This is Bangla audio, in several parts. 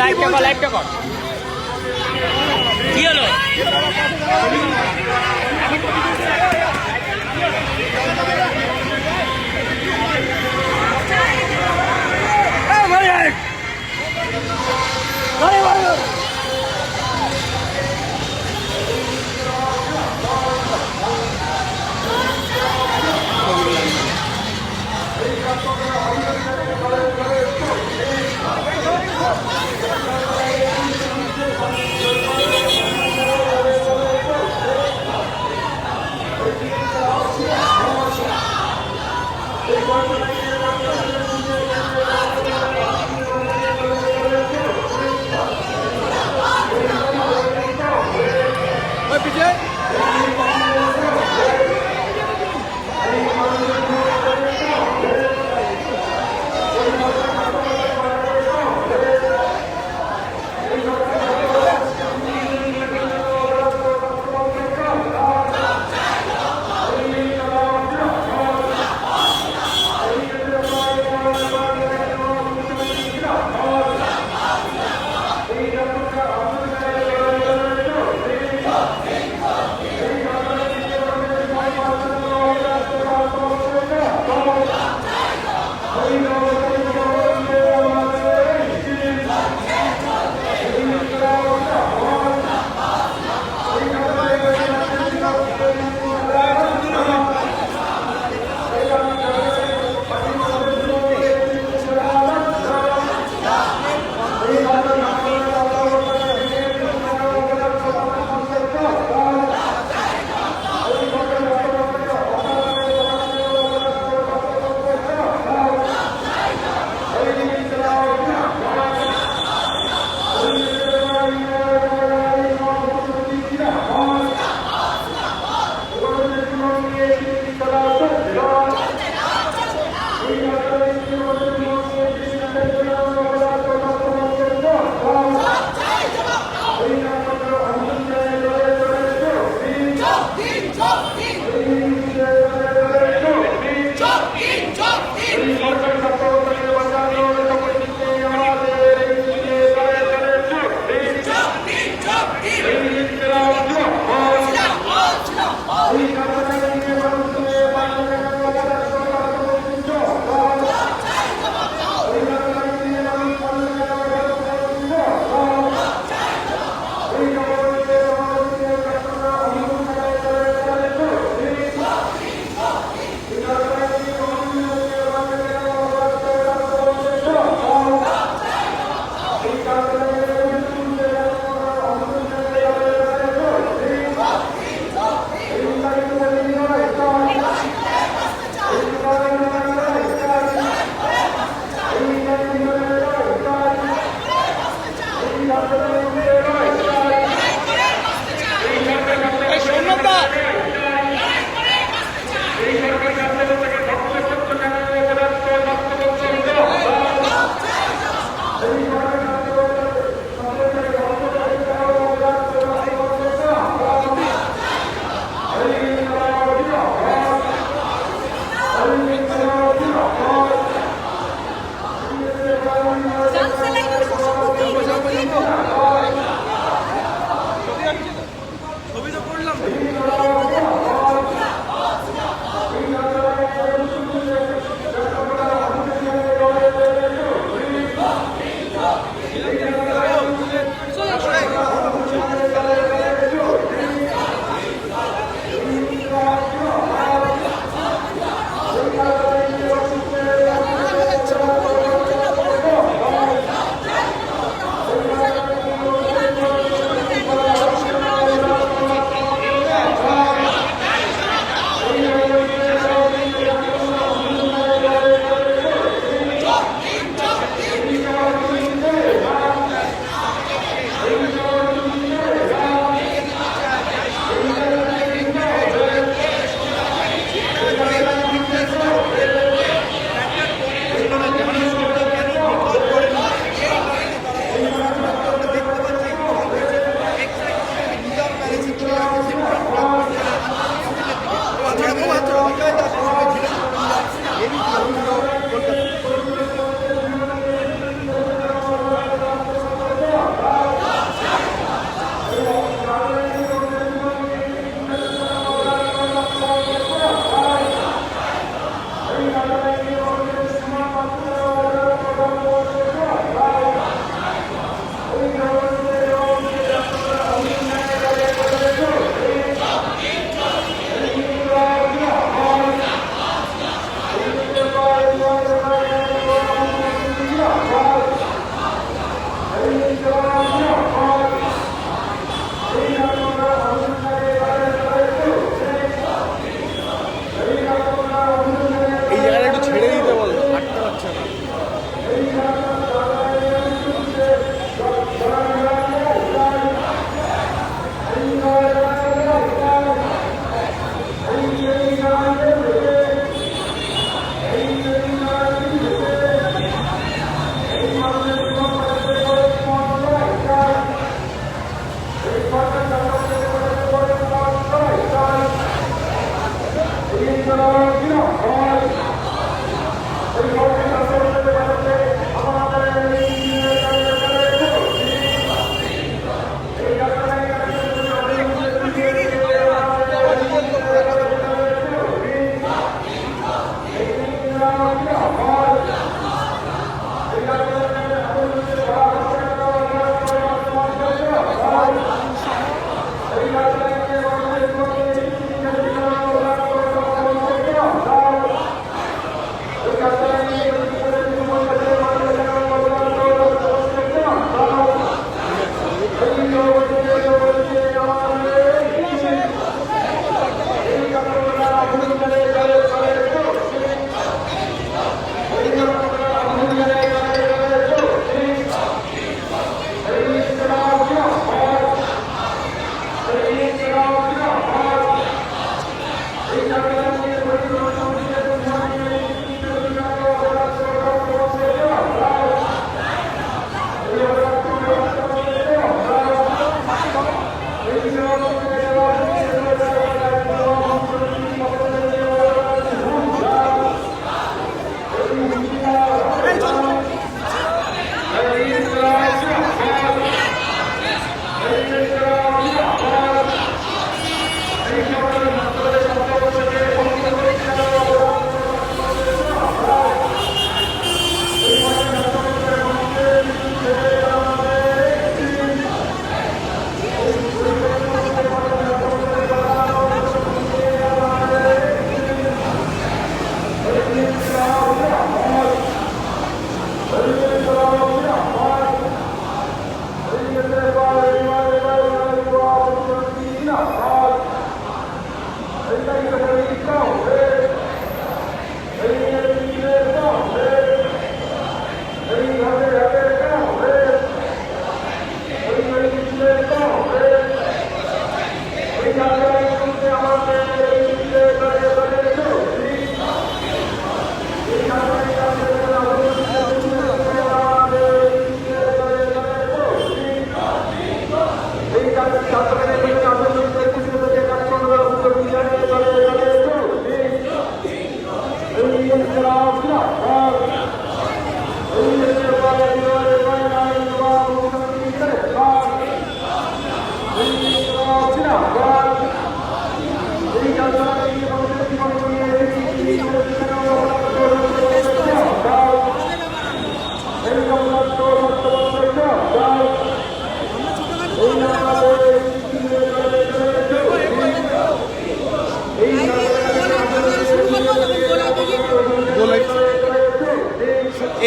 লাইভটা কর লাইভটা কর কি হলো? Hey, Amen.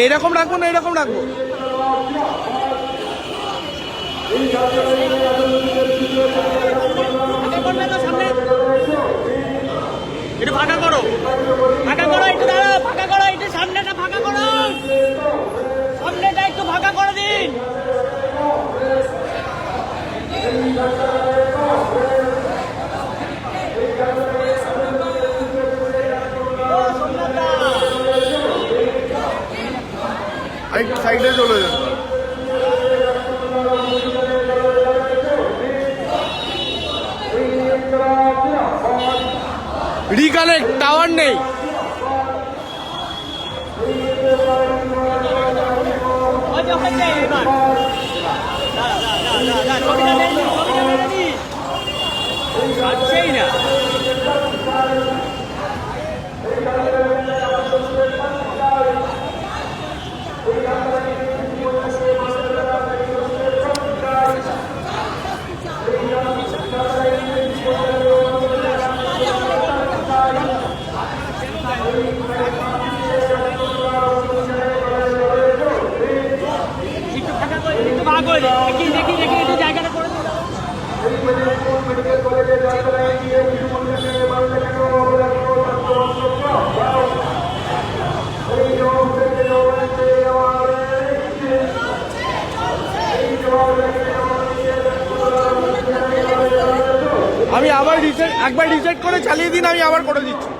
এইরকম রাখব না এরকম রাখব? একটু ফাঁকা করো। ফাঁকা করো একটু দাঁড়াও ফাঁকা করো একটু সামনেটা ফাঁকা করো। সামনেটা একটু ফাঁকা করে দিন। আরেকটু সাইডে চলে যান রিকানেক্ট টাওয়ার নেই। ওই যে ওখানে এবার দাঁড়া, দাঁড়া, দাঁড়া, দাঁড়া, ছবিটা নিয়ে নিন, ছবিটা নিয়ে নিন। ছাড়ছেই না একটু ফাঁকা করে দিন, একটু ফাঁকা করে দিন। দেখি দেখি দেখি একটু জায়গাটা করে দিন আমি আবার রিসেট একবার রিসেট করে চালিয়ে দিন আমি আবার করে দিচ্ছি।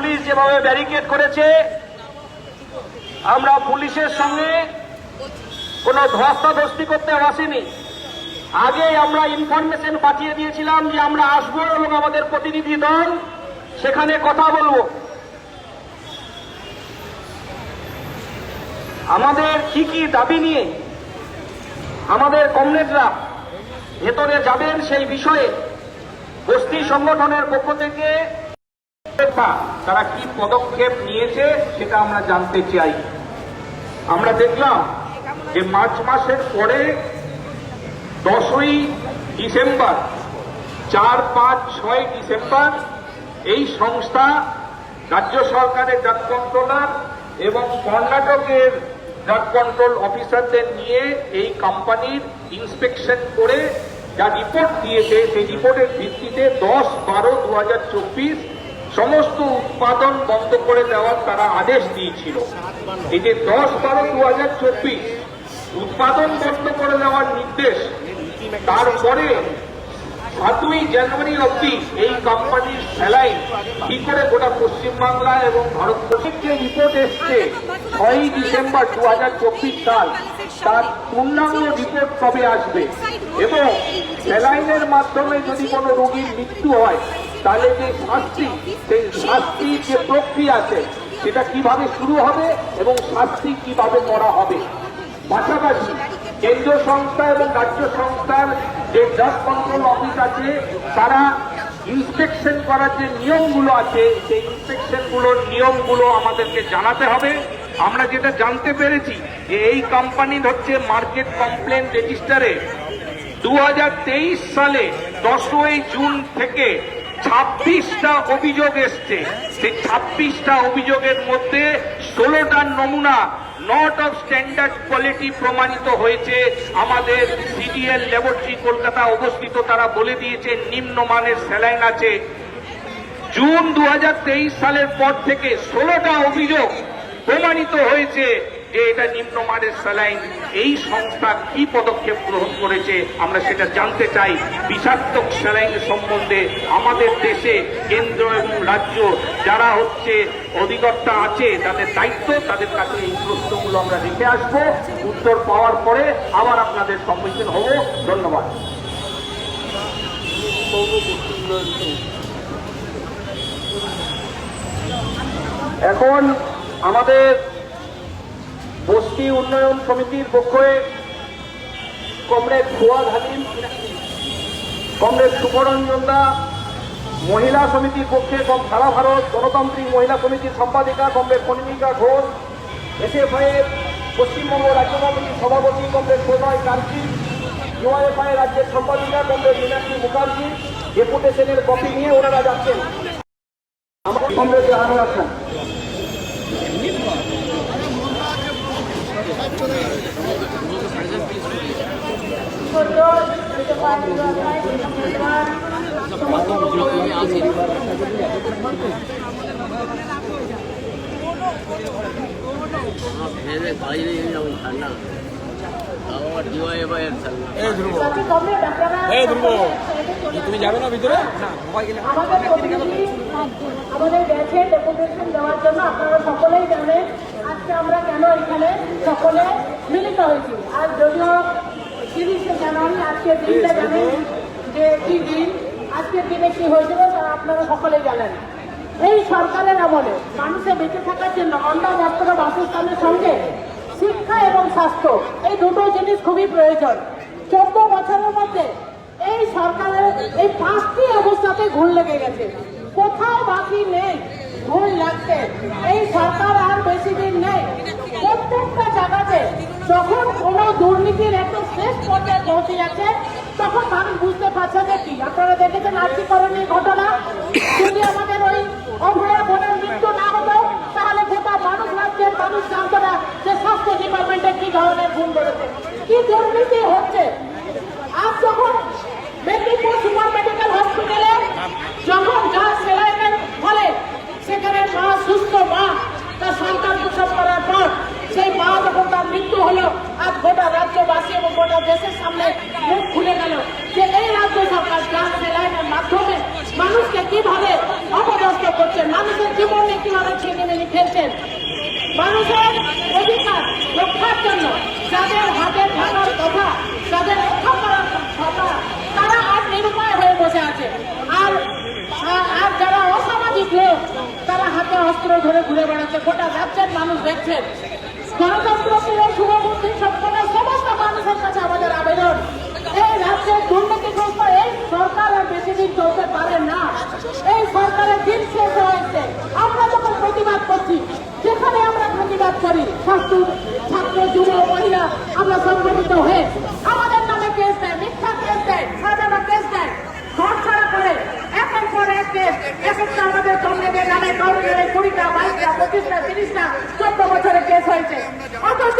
পুলিশ যেভাবে ব্যারিকেড করেছে, আমরা পুলিশের সঙ্গে কোনো ধস্তাধস্তি করতে আসিনি। আগে আমরা ইনফরমেশন পাঠিয়ে দিয়েছিলাম যে আমরা আসব এবং আমাদের প্রতিনিধি দল সেখানে কথা বলব। আমাদের কি কি দাবি নিয়ে আমাদের কমরেডরা ভেতরে যাবেন সেই বিষয়ে বস্তি সংগঠনের পক্ষ থেকে তারা কি পদক্ষেপ নিয়েছে সেটা আমরা জানতে চাই। আমরা দেখলাম যে মার্চ মাসের পরে দশই ডিসেম্বর, চার, পাঁচ, ছয় ডিসেম্বর এই সংস্থা রাজ্য সরকারের ড্রাগ কন্ট্রোলার এবং কর্ণাটকের ড্রাগ কন্ট্রোল অফিসারদের নিয়ে এই কোম্পানির ইন্সপেকশন করে যা রিপোর্ট দিয়েছে, সেই রিপোর্টের ভিত্তিতে দশ বারো দু হাজার চব্বিশ সমস্ত উৎপাদন বন্ধ করে দেওয়ার তারা আদেশ দিয়েছিল। এই যে দশ বারো দু হাজার চব্বিশ উৎপাদন বন্ধ করে দেওয়ার নির্দেশ, তারপরে সাতই জানুয়ারি অব্দি এই কোম্পানির স্যালাইন কি করে গোটা পশ্চিমবাংলা এবং ভারতবর্ষের যে রিপোর্ট এসছে, ছয়ই ডিসেম্বর দু হাজার চব্বিশ সাল, তার পূর্ণাঙ্গ রিপোর্ট কবে আসবে? এবং স্যালাইনের মাধ্যমে যদি কোনো রোগীর মৃত্যু হয় তাহলে যে শাস্তি, সেই শাস্তির যে প্রক্রিয়া আছে, সেটা কীভাবে শুরু হবে এবং শাস্তি কীভাবে করা হবে? পাশাপাশি কেন্দ্র সংস্থা এবং রাজ্য সংস্থার যে ড্রাগ কন্ট্রোল অফিস আছে, তারা ইন্সপেকশন করার যে নিয়মগুলো আছে, সেই ইন্সপেকশনগুলোর নিয়মগুলো আমাদেরকে জানাতে হবে। আমরা যেটা জানতে পেরেছি যে এই কোম্পানির হচ্ছে মার্কেট কমপ্লেন রেজিস্টারে দু হাজার তেইশ সালে দশই জুন থেকে ছাব্বিশটা অভিযোগ এসছে। সেই ছাব্বিশটা অভিযোগের মধ্যে ষোলোটার নমুনা নট অফ স্ট্যান্ডার্ড কোয়ালিটি প্রমাণিত হয়েছে। আমাদের সিডিএল ল্যাবরেটরি কলকাতা অবস্থিত, তারা বলে দিয়েছে, নিম্নমানের স্যালাইন আছে। জুন দু হাজার তেইশ সালের পর থেকে ষোলোটা অভিযোগ প্রমাণিত হয়েছে। যে এটা নিম্নমানের স্যালাইন, এই সংস্থা কি পদক্ষেপ গ্রহণ করেছে আমরা সেটা জানতে চাই। বিষাক্তক স্যালাইন সম্বন্ধে আমাদের দেশে কেন্দ্র এবং রাজ্য যারা হচ্ছে অধিকর্তা আছে, তাদের দায়িত্ব, তাদের কাছে এই প্রশ্নগুলো আমরা রেখে আসব। উত্তর পাওয়ার পরে আবার আপনাদের সম্মুখীন হব। ধন্যবাদ। এখন আমাদের বস্তি উন্নয়ন সমিতির পক্ষে কমরেড ফুয়াদ হালিম কমরেড দা মহিলা সমিতির পক্ষে কম সারা ভারত গণতান্ত্রিক মহিলা সমিতির সম্পাদিকা কমরেড কনিকা ঘোষ এসএফআই এর পশ্চিমবঙ্গ রাজ্য কমিটির সভাপতি কমরেড প্রণয় কার্তি ইউআইএফআই রাজ্যের সম্পাদিকা কমরেড মীনাক্ষী মুখার্জি, ডেপুটেশনের কপি নিয়ে ওনারা যাচ্ছেন। আমার কমরেড আছেন। তুমি যাবে না ভিতরে আমাদের গেছে ডেপুটেশন দেওয়ার জন্য আপনারা সকলেই জানেন আজকে আমরা কেন এখানে সকলে মিলিত হয়েছি? আর যদিও তিরিশে জানুয়ারি আজকের দিনটা জানেন যে কি দিন? আজকের দিনে কি হয়েছিল তা আপনারা সকলেই জানেন। এই সরকারের আমলে মানুষের বেঁচে থাকার জন্য অন্ন বাসস্থানের সঙ্গে শিক্ষা এবং স্বাস্থ্য, এই দুটো জিনিস খুবই প্রয়োজন। চোদ্দ বছরের মধ্যে এই সরকারের এই পাঁচটি অবস্থাতে ঘুর লেগে গেছে। কোথাও বাকি নেই। ভুল লাগছে। এই সরকার আর বেশি দিন নেই। প্রত্যেকটা জায়গাতে যখন কোনো দুর্নীতির একটা শেষ পর্যায়ে পৌঁছে যাচ্ছে তখন মানুষ বুঝতে পারছে যে কি। আপনারা দেখেছেন আর্থিকরণের ঘটনা? যদি আমাদের ওই অভয়া বোনের মৃত্যু না হতো, তাহলে গোটা মানুষ রাজ্যের মানুষ জানতো না যে স্বাস্থ্য ডিপার্টমেন্টে কি ধরনের ভুল করেছে। কি দুর্নীতি হচ্ছে? আজ যখন মেদিনীপুর সুপার মেডিকেল হসপিটালে যখন যা সেলাইনের ফলে সেখানে মা সুস্থ মা তার সন্তান প্রসব করার পর সেই মা যখন তার মৃত্যু হলো, আজ গোটা রাজ্যবাসী এবং গোটা দেশের সামনে মুখ খুলে গেল যে এই রাজ্য সরকার যা সেলাইনের মাধ্যমে মানুষকে কীভাবে অপদস্থ করছে, মানুষের জীবনে কীভাবে ছিনিমিনি খেলছেন মানুষের অধিকার রক্ষার জন্য যাদের হাতে থাকার কথা, যাদের রক্ষা করার কথা, তারা আজ নিরুপায় হয়ে বসে আছে। আর, আর- আর যারা অসামাজিক লোক, তারা হাতে অস্ত্র ধরে ঘুরে বেড়াচ্ছে, গোটা রাজ্যের মানুষ দেখছেন গণতন্ত্র প্রিয় শুভবুদ্ধি সম্পন্ন সমস্ত মানুষের কাছে আমাদের আবেদন। এই রাজ্যের দুর্নীতিগ্রস্ত এই সরকার আর বেশি দিন চলতে পারে না। এই সরকারের দিন শেষ হয়েছে আমরা যখন প্রতিবাদ করছি, যেখানে আমরা প্রতিবাদ করি, ছাত্র ছাত্র, যুব, মহিলা, আমরা সংগঠিত হয়ে আমাদের নামে কেস দেয় মিথ্যা কেস দেয় সাজানো কেস দেয় ঘর ছাড়া করে একের পর এক একটা আমাদের কমরেডের নামে কারোর নামে কুড়িটা, বাইশটা, পঁচিশটা, তিরিশটা, চোদ্দ বছরের কেস হয়েছে। অথচ